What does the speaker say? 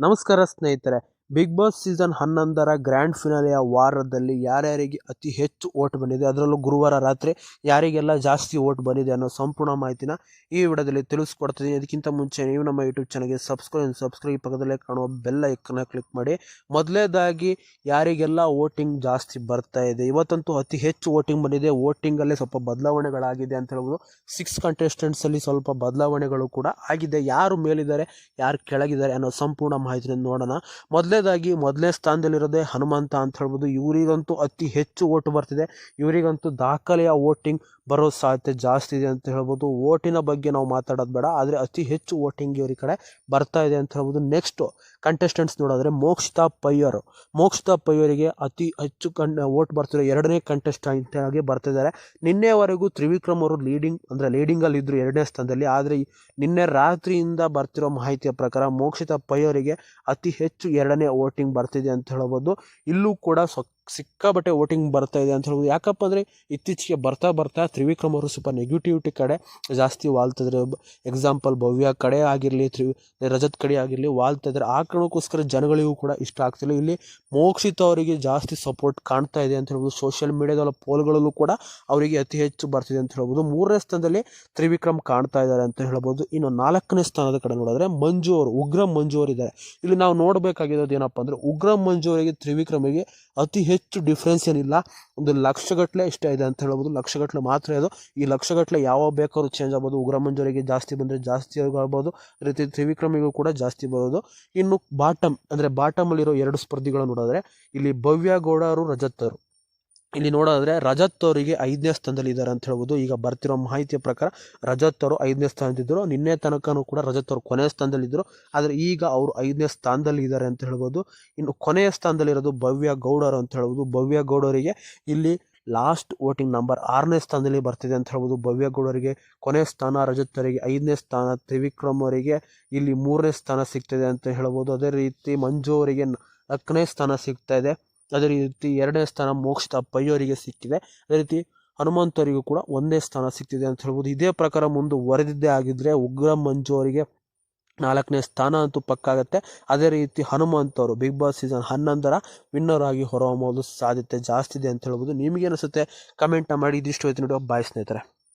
ನಮಸ್ಕಾರ ಸ್ನೇಹಿತರೆ. Big boss season ಹನ್ನೊಂದರ ಗ್ರ್ಯಾಂಡ್ ಫಿನಾಲೆಯ ವಾರದಲ್ಲಿ ಯಾರ್ಯಾರಿಗೆ ಅತಿ ಹೆಚ್ಚು ಓಟ್ ಬಂದಿದೆ? ಅದರಲ್ಲೂ ಗುರುವಾರ ರಾತ್ರಿ ಯಾರಿಗೆಲ್ಲ ಜಾಸ್ತಿ ಓಟ್ ಬಂದಿದೆ ಅನ್ನೋ ಸಂಪೂರ್ಣ ಮಾಹಿತಿನ ಈ ವಿಡಿಯೋದಲ್ಲಿ ತಿಳಿಸ್ಕೊಡ್ತೀನಿ ಅದಕ್ಕಿಂತ ಮುಂಚೆ ನೀವು ನಮ್ಮ ಯೂಟ್ಯೂಬ್ ಚಾನಲ್ಗೆ ಸಬ್ಸ್ಕ್ರೈಬ್ ಸಬ್ಸ್ಕ್ರೈಬ್ ಪಕ್ಕದಲ್ಲೇ ಕಾಣುವ ಬೆಲ್ಲ ಐಕನ್ನ ಕ್ಲಿಕ್ ಮಾಡಿ. ಮೊದಲೇದಾಗಿ ಯಾರಿಗೆಲ್ಲ ವೋಟಿಂಗ್ ಜಾಸ್ತಿ ಬರ್ತಾ ಇದೆ? ಇವತ್ತಂತೂ ಅತಿ ಹೆಚ್ಚು ವೋಟಿಂಗ್ ಬಂದಿದೆ. ವೋಟಿಂಗಲ್ಲೇ ಸ್ವಲ್ಪ ಬದಲಾವಣೆಗಳಾಗಿದೆ ಅಂತ ಹೇಳ್ಬೋದು. ಸಿಕ್ಸ್ ಕಂಟೆಸ್ಟೆಂಟ್ಸಲ್ಲಿ ಸ್ವಲ್ಪ ಬದಲಾವಣೆಗಳು ಕೂಡ ಆಗಿದೆ. ಯಾರು ಮೇಲಿದ್ದಾರೆ, ಯಾರು ಕೆಳಗಿದ್ದಾರೆ ಅನ್ನೋ ಸಂಪೂರ್ಣ ಮಾಹಿತಿನ ನೋಡೋಣ. ಮೊದಲೇದಾಗಿ ಮೊದಲನೇ ಸ್ಥಾನದಲ್ಲಿರೋದೇ ಹನುಮಂತ ಅಂತ ಹೇಳ್ಬೋದು. ಇವರಿಗಂತೂ ಅತಿ ಹೆಚ್ಚು ಓಟು ಬರ್ತಿದೆ. ಇವರಿಗಂತೂ ದಾಖಲೆಯ ವೋಟಿಂಗ್ ಬರೋ ಸಾಧ್ಯತೆ ಜಾಸ್ತಿ ಇದೆ ಅಂತ ಹೇಳ್ಬೋದು. ಓಟಿನ ಬಗ್ಗೆ ನಾವು ಮಾತಾಡೋದು ಬೇಡ, ಆದರೆ ಅತಿ ಹೆಚ್ಚು ವೋಟಿಂಗ್ ಇವ್ರ ಕಡೆ ಬರ್ತಾ ಇದೆ ಅಂತ ಹೇಳ್ಬೋದು. ನೆಕ್ಸ್ಟು ಕಂಟೆಸ್ಟೆಂಟ್ಸ್ ನೋಡಿದ್ರೆ ಮೋಕ್ಷಿತಾ ಪಯ್ಯರು. ಮೋಕ್ಷಿತಾ ಪಯ್ಯರಿಗೆ ಅತಿ ಹೆಚ್ಚು ಕಣ್ ಓಟ್ ಬರ್ತಿರೋ ಎರಡನೇ ಕಂಟೆಸ್ಟೆಂಟ್ ಆಗಿ ಬರ್ತಿದ್ದಾರೆ. ನಿನ್ನೆವರೆಗೂ ತ್ರಿವಿಕ್ರಮ್ ಅವರು ಲೀಡಿಂಗ್ ಅಂದರೆ ಲೀಡಿಂಗಲ್ಲಿ ಇದ್ದರು ಎರಡನೇ ಸ್ಥಾನದಲ್ಲಿ, ಆದರೆ ನಿನ್ನೆ ರಾತ್ರಿಯಿಂದ ಬರ್ತಿರೋ ಮಾಹಿತಿಯ ಪ್ರಕಾರ ಮೋಕ್ಷಿತಾ ಪಯ್ಯರಿಗೆ ಅತಿ ಹೆಚ್ಚು ಎರಡನೇ ವೋಟಿಂಗ್ ಬರ್ತಿದೆ ಅಂತ ಹೇಳ್ಬೋದು. ಇಲ್ಲೂ ಕೂಡ ಸಿಕ್ಕಾಬಟ್ಟೆ ವೋಟಿಂಗ್ ಬರ್ತಾ ಇದೆ ಅಂತ ಹೇಳ್ಬೋದು. ಯಾಕಪ್ಪ ಅಂದರೆ ಇತ್ತೀಚೆಗೆ ಬರ್ತಾ ಬರ್ತಾ ತ್ರಿವಿಕ್ರಮ್ ಅವರು ಸ್ವಲ್ಪ ನೆಗೆಟಿವಿಟಿ ಕಡೆ ಜಾಸ್ತಿ ವಾಲ್ತಿದ್ರೆ. ಎಕ್ಸಾಂಪಲ್ ಭವ್ಯ ಕಡೆ ಆಗಿರಲಿ, ತ್ರಿ, ರಜತ್ ಕಡೆ ಆಗಿರಲಿ ವಾಲ್ತಿದ್ರೆ. ಆ ಕಾರಣಕ್ಕೋಸ್ಕರ ಜನಗಳಿಗೂ ಕೂಡ ಇಷ್ಟ ಆಗ್ತಿಲ್ಲ. ಇಲ್ಲಿ ಮೋಕ್ಷಿತ ಅವರಿಗೆ ಜಾಸ್ತಿ ಸಪೋರ್ಟ್ ಕಾಣ್ತಾ ಇದೆ ಅಂತ ಹೇಳ್ಬೋದು. ಸೋಷಿಯಲ್ ಮೀಡಿಯಾದ ಪೋಲ್ಗಳಲ್ಲೂ ಕೂಡ ಅವರಿಗೆ ಅತಿ ಹೆಚ್ಚು ಬರ್ತಿದೆ ಅಂತ ಹೇಳ್ಬೋದು. ಮೂರನೇ ಸ್ಥಾನದಲ್ಲಿ ತ್ರಿವಿಕ್ರಮ್ ಕಾಣ್ತಾ ಇದ್ದಾರೆ ಅಂತ ಹೇಳ್ಬೋದು. ಇನ್ನು ನಾಲ್ಕನೇ ಸ್ಥಾನದ ಕಡೆ ನೋಡಿದ್ರೆ ಮಂಜು ಅವರು, ಉಗ್ರ ಮಂಜು ಅವರು ಇದ್ದಾರೆ. ಇಲ್ಲಿ ನಾವು ನೋಡಬೇಕಾಗಿರೋದು ಏನಪ್ಪ ಅಂದರೆ ಉಗ್ರ ಮಂಜು ಅವರಿಗೆ, ತ್ರಿವಿಕ್ರಮಿಗೆ ಅತಿ ಡಿಫ್ರೆನ್ಸ್ ಏನಿಲ್ಲ. ಒಂದು ಲಕ್ಷಗಟ್ಟಲೆ ಇಷ್ಟ ಇದೆ ಅಂತ ಹೇಳ್ಬೋದು. ಲಕ್ಷಗಟ್ಟಲೆ ಮಾತ್ರ ಇದು. ಈ ಲಕ್ಷಗಟ್ಟಲೆ ಯಾವ ಬೇಕಾದ್ರೂ ಚೇಂಜ್ ಆಗ್ಬೋದು. ಉಗ್ರ ಮಂಜುವರಿಗೆ ಜಾಸ್ತಿ ಬಂದರೆ ಜಾಸ್ತಿ ಆಗ್ಬೋದು ರೀತಿ ತ್ರಿವಿಕ್ರಮಿಗೂ ಕೂಡ ಜಾಸ್ತಿ ಬರೋದು. ಇನ್ನು ಬಾಟಮ್ ಅಂದರೆ ಬಾಟಮಲ್ಲಿರೋ ಎರಡು ಸ್ಪರ್ಧಿಗಳು ನೋಡಿದ್ರೆ, ಇಲ್ಲಿ ಭವ್ಯ ಗೌಡರು ರಜತ್ತರು. ಇಲ್ಲಿ ನೋಡೋದಾದ್ರೆ ರಜತ್ ಅವರಿಗೆ ಐದನೇ ಸ್ಥಾನದಲ್ಲಿ ಇದ್ದಾರೆ ಅಂತ ಹೇಳ್ಬೋದು. ಈಗ ಬರ್ತಿರೋ ಮಾಹಿತಿಯ ಪ್ರಕಾರ ರಜತ್ ಅವರು ಐದನೇ ಸ್ಥಾನದಿದ್ದರು ನಿನ್ನೆ ತನಕನೂ ಕೂಡ ರಜತ್ ಅವರು ಕೊನೆಯ ಸ್ಥಾನದಲ್ಲಿದ್ದರು ಆದರೆ ಈಗ ಅವರು ಐದನೇ ಸ್ಥಾನದಲ್ಲಿ ಇದ್ದಾರೆ ಅಂತ ಹೇಳ್ಬೋದು. ಇನ್ನು ಕೊನೆಯ ಸ್ಥಾನದಲ್ಲಿರೋದು ಭವ್ಯ ಗೌಡರು ಅಂತ ಹೇಳ್ಬೋದು. ಭವ್ಯ ಗೌಡರಿಗೆ ಇಲ್ಲಿ ಲಾಸ್ಟ್ ವೋಟಿಂಗ್ ನಂಬರ್ ಆರನೇ ಸ್ಥಾನದಲ್ಲಿ ಬರ್ತಿದೆ ಅಂತ ಹೇಳ್ಬೋದು. ಭವ್ಯ ಗೌಡರಿಗೆ ಕೊನೆಯ ಸ್ಥಾನ, ರಜತ್ ಅವರಿಗೆ ಐದನೇ ಸ್ಥಾನ, ತ್ರಿವಿಕ್ರಮ್ ಅವರಿಗೆ ಇಲ್ಲಿ ಮೂರನೇ ಸ್ಥಾನ ಸಿಗ್ತಿದೆ ಅಂತ ಹೇಳ್ಬೋದು. ಅದೇ ರೀತಿ ಮಂಜು ಅವರಿಗೆ ನಾಲ್ಕನೇ ಸ್ಥಾನ ಸಿಗ್ತಾ ಇದೆ. ಅದೇ ರೀತಿ ಎರಡನೇ ಸ್ಥಾನ ಮೋಕ್ಷಿತ ಪೈಯೋರಿಗೆ ಸಿಕ್ಕಿದೆ. ಅದೇ ರೀತಿ ಹನುಮಂತರಿಗೂ ಕೂಡ ಒಂದೇ ಸ್ಥಾನ ಸಿಗ್ತಿದೆ ಅಂತ ಹೇಳ್ಬೋದು. ಇದೇ ಪ್ರಕಾರ ಮುಂದುವರೆದಿದ್ದೇ ಆಗಿದ್ದರೆ ಉಗ್ರ ಮಂಜು ಅವರಿಗೆ ನಾಲ್ಕನೇ ಸ್ಥಾನ ಅಂತೂ ಪಕ್ಕಾಗತ್ತೆ ಅದೇ ರೀತಿ ಹನುಮಂತ್ ಅವರು ಬಿಗ್ ಬಾಸ್ ಸೀಸನ್ ಹನ್ನೊಂದರ ವಿನ್ನರ್ ಆಗಿ ಹೊರಹೊಮ್ಮೋದು ಸಾಧ್ಯತೆ ಜಾಸ್ತಿ ಇದೆ ಅಂತ ಹೇಳ್ಬೋದು. ನಿಮಗೇನಿಸುತ್ತೆ ಕಮೆಂಟ್ನ ಕಮೆಂಟ್ ಮಾಡಿ. ಇದಿಷ್ಟು ಹೊತ್ತು ನೋಡುವ ಬಾಯ್ ಸ್ನೇಹಿತರೆ.